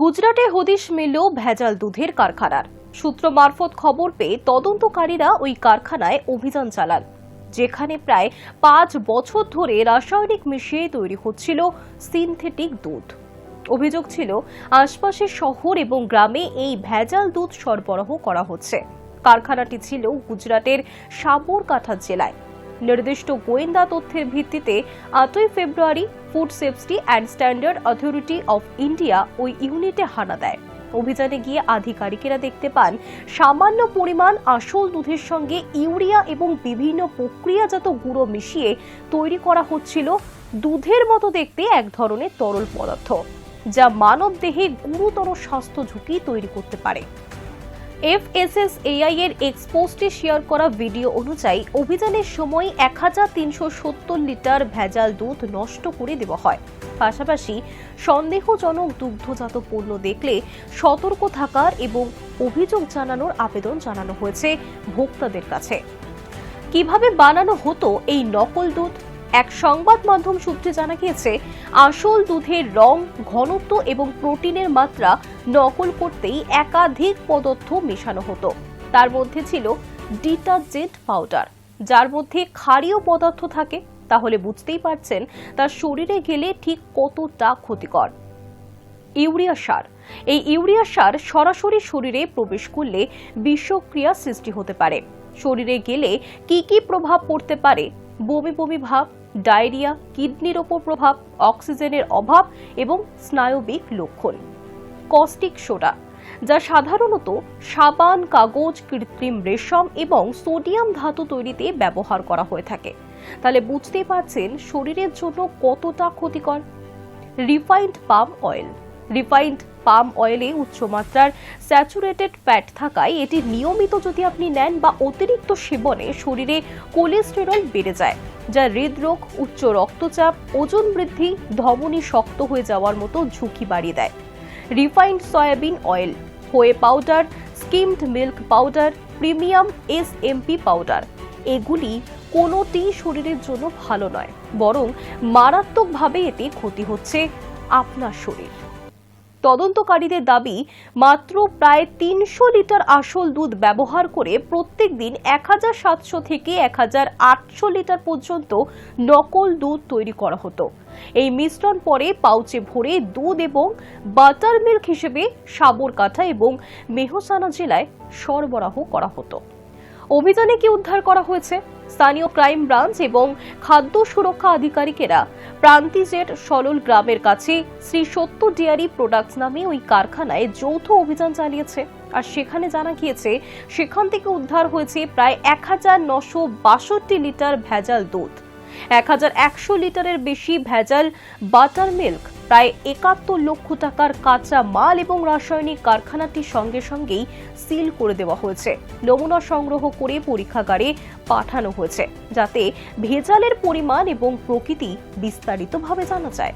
গুজরাটে হদিশ মিলল ভেজাল দুধের কারখানার। সূত্র মারফত খবর পেয়ে তদন্তকারীরা ওই কারখানায় অভিযান চালান, যেখানে প্রায় পাঁচ বছর ধরে রাসায়নিক মিশিয়ে তৈরি হচ্ছিল সিনথেটিক দুধ। অভিযোগ ছিল, আশপাশের শহর এবং গ্রামে এই ভেজাল দুধ সরবরাহ করা হচ্ছে। কারখানাটি ছিল গুজরাটের সাবরকাঠা জেলায়। নির্দিষ্ট গোয়েন্দা তথ্যের ভিত্তিতে আটই ফেব্রুয়ারি food safety and standard authority of India ওই ইউনিটে হানা দেয়। অভিযানে গিয়ে আধিকারিকেরা দেখতে পান, সামান্য পরিমাণ আসল দুধের সঙ্গে ইউরিয়া এবং বিভিন্ন প্রক্রিয়াজাত গুঁড়ো মিশিয়ে তৈরি করা হচ্ছিল দুধের মতো দেখতে এক ধরনের তরল পদার্থ, যা মানব দেহে গুরুতর স্বাস্থ্য ঝুঁকি তৈরি করতে পারে। এফএসএসএআই এর এক্সপোস্টে শেয়ার করা ভিডিও অনুযায়ী অভিযানের সময় এক হাজার তিনশো সত্তর লিটার ভেজাল দুধ নষ্ট করে দেওয়া হয়। পাশাপাশি সন্দেহজনক দুগ্ধজাত পণ্য দেখলে সতর্ক থাকার এবং অভিযোগ জানানোর আবেদন জানানো হয়েছে ভোক্তাদের কাছে। কীভাবে বানানো হতো এই নকল দুধ? এক সংবাদ মাধ্যম সূত্রে জানা গিয়েছে, আসল দুধের রং, ঘনত্ব এবং প্রোটিনের মাত্রা নকল করতেই একাধিক পদার্থ মেশানো হতো। তার মধ্যে ছিল ডিটারজেন্ট পাউডার, যার মধ্যে ক্ষারীয় পদার্থ থাকে। তাহলে বুঝতেই পারছেন, তার শরীরে গেলে ঠিক কতটা ক্ষতিকর। ইউরিয়া সার, এই ইউরিয়া সার সরাসরি শরীরে প্রবেশ করলে বিষক্রিয়া সৃষ্টি হতে পারে। শরীরে গেলে কি কি প্রভাব পড়তে পারে? বমি বমি ভাব ডায়রিয়া, কিডনির ওপর প্রভাব, অক্সিজেনের অভাব এবং স্নায়বিক লক্ষণ। কস্টিক সোডা, যা সাধারণত সাবান, কাগজ, কৃত্রিম রেশম এবং সোডিয়াম ধাতু তৈরিতে ব্যবহার করা হয়ে থাকে। তাহলে বুঝতেই পারছেন শরীরের জন্য কতটা ক্ষতিকর? Refined palm oil, refined palm অয়েলে উচ্চমাত্রার স্যাচুরেটেড ফ্যাট থাকায় এটি নিয়মিত যদি আপনি নেন বা অতিরিক্ত সেবনে শরীরে কোলেস্টেরল বেড়ে যায়, যা হৃদরোগ, উচ্চ রক্তচাপ, ওজন বৃদ্ধি, ধমনী শক্ত হয়ে যাওয়ার মতো ঝুঁকি বাড়িয়ে দেয়। Refined soybean oil, whey powder, skimmed milk powder, premium S MP powder, এগুলি কোনোটি শরীরের জন্য ভালো নয়, বরং মারাত্মকভাবে এতে ক্ষতি হচ্ছে আপনার শরীর। তদন্তকারীদের দাবি, মাত্র প্রায় তিনশো লিটার আসল দুধ ব্যবহার করে প্রত্যেক দিন এক হাজার সাতশো থেকে এক হাজার আটশো লিটার পর্যন্ত নকল দুধ তৈরি করা হতো। এই মিশ্রণ পরে পাউচে ভরে দুধ এবং বাটার মিল্ক হিসেবে সাবরকাঠা এবং মেহসানা জেলায় সরবরাহ করা হতো। অভিযানে কি উদ্ধার করা হয়েছে? স্থানীয় ক্রাইম ব্রাঞ্চ এবং খাদ্য সুরক্ষা আধিকারিকেরা প্রান্তিজের সলল গ্রামের কাছে শ্রী সত্য ডেয়ারি প্রোডাক্টস নামে ওই কারখানায় যৌথ অভিযান চালিয়েছে। আর সেখানে জানা গিয়েছে, সেখান থেকে উদ্ধার হয়েছে প্রায় এক হাজার নশো বাষট্টি লিটার ভেজাল দুধ। এক হাজার একশো লিটারের বেশি ভেজাল বাটার মিল্ক প্রায় একাত্তর লক্ষ টাকার কাঁচা মাল এবং রাসায়নিক কারখানাটির সঙ্গে সঙ্গেই সিল করে দেওয়া হয়েছে। নমুনা সংগ্রহ করে পরীক্ষাগারে পাঠানো হয়েছে, যাতে ভেজালের পরিমাণ এবং প্রকৃতি বিস্তারিতভাবে জানা যায়।